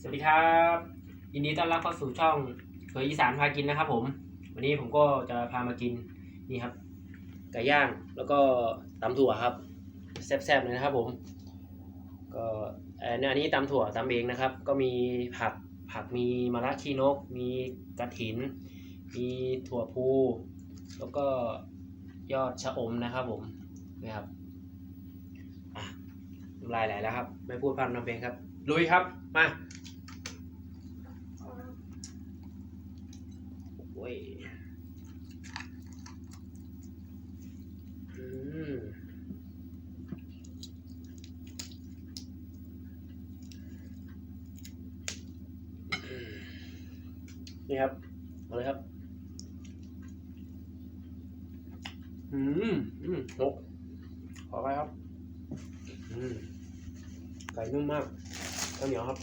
สวัสดีครับ ยินดีต้อนรับเข้าสู่ช่องเคยอีสานพากินนะครับ ผม วันนี้ผมก็จะพามากินนี่ครับไก่ย่างแล้วก็ตำถั่วครับแซ่บๆเลยนะครับ ผม ก็เอ่อเนี่ยอันนี้ตำถั่วตำเองนะครับ ก็มีผักผักมีมะระขี้นก มีกระถิน มีถั่วพูแล้วก็ยอดชะอมนะครับ ผมนะครับอะน้ำลายไหลแล้วครับ ไม่พูดพร่ำทำเพลงครับลุยครับ มาโอ้ ยอืมนี่ครับเอาเลยครับอืมอืมนกขอไปครับ อืมไก่นุ่มมากข้าวเหนียวครับ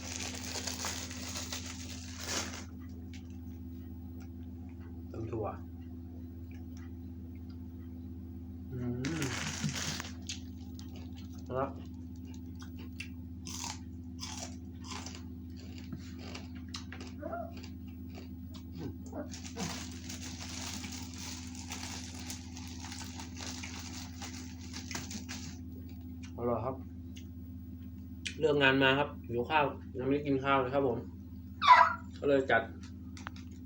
ตำถั่ว อืมนะ ครับอร่อยครับ เรื่องงานมาครับหิวข้าวยังไม่ได้กินข้าวเลยครับผม ก็เลยจัด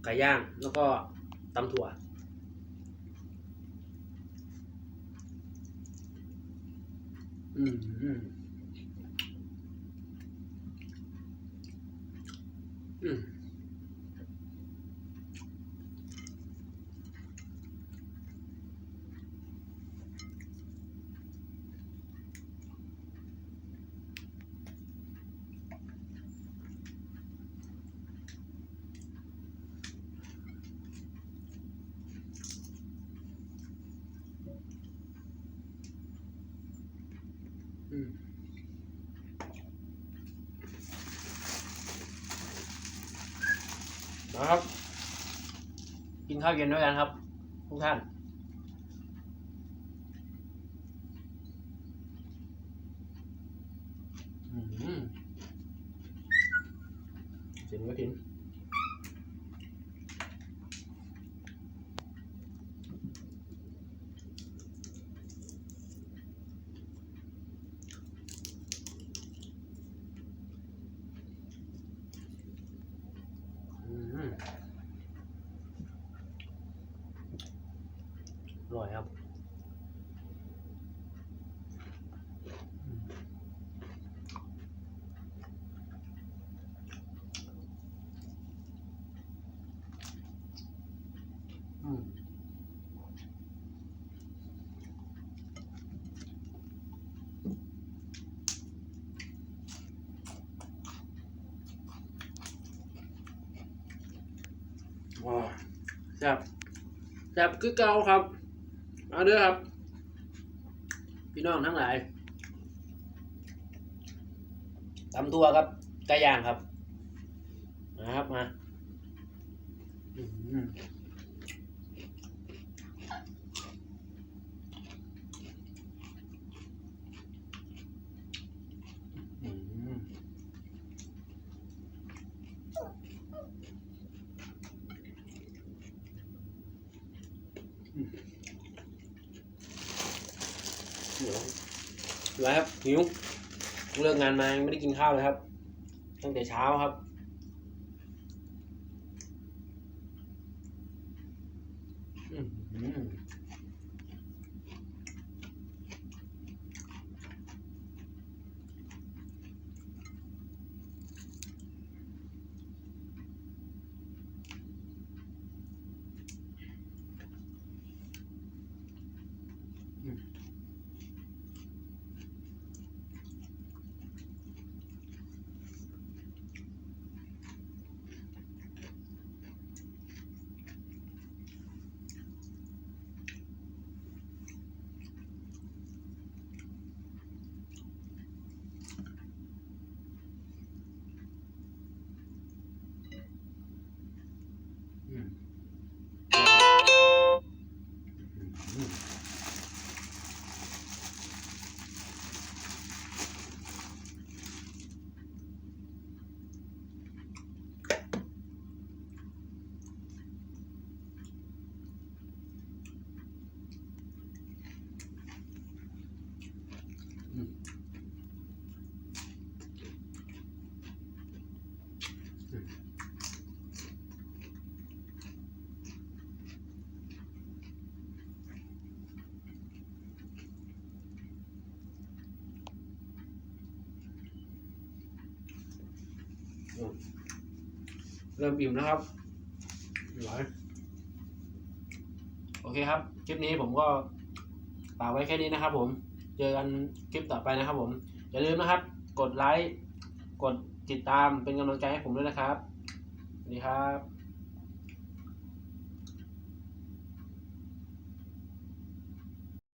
ไก่ย่างแล้วก็ตำถั่ว อืมอื นะครับ กินข้าวเย็นด้วยกันครับ ทุกท่านอืมจิ้มก็ถิ่น อร่อยครับ ว้าวแซ่บแซ่บคือเก่าครับมาเด้อครับ พี่น้องทั้งหลายตำทัวครับไก่ย่างครับนะครับมา เดี๋ยวดูครับหิวเลิกงานมายังไม่ได้กินข้าวเลยครับ ตั้งแต่เช้าครับ อืม เริ่มอิ่มแล้วครับหลายโอเคครับ คลิปนี้ผมก็ฝากไว้แค่นี้นะครับ ผม เจอกันคลิปต่อไปนะครับ ผม อย่าลืมนะครับ กดไลค์ กดติดตามเป็นกำลังใจให้ผมด้วยนะครับ สวัสดีครับ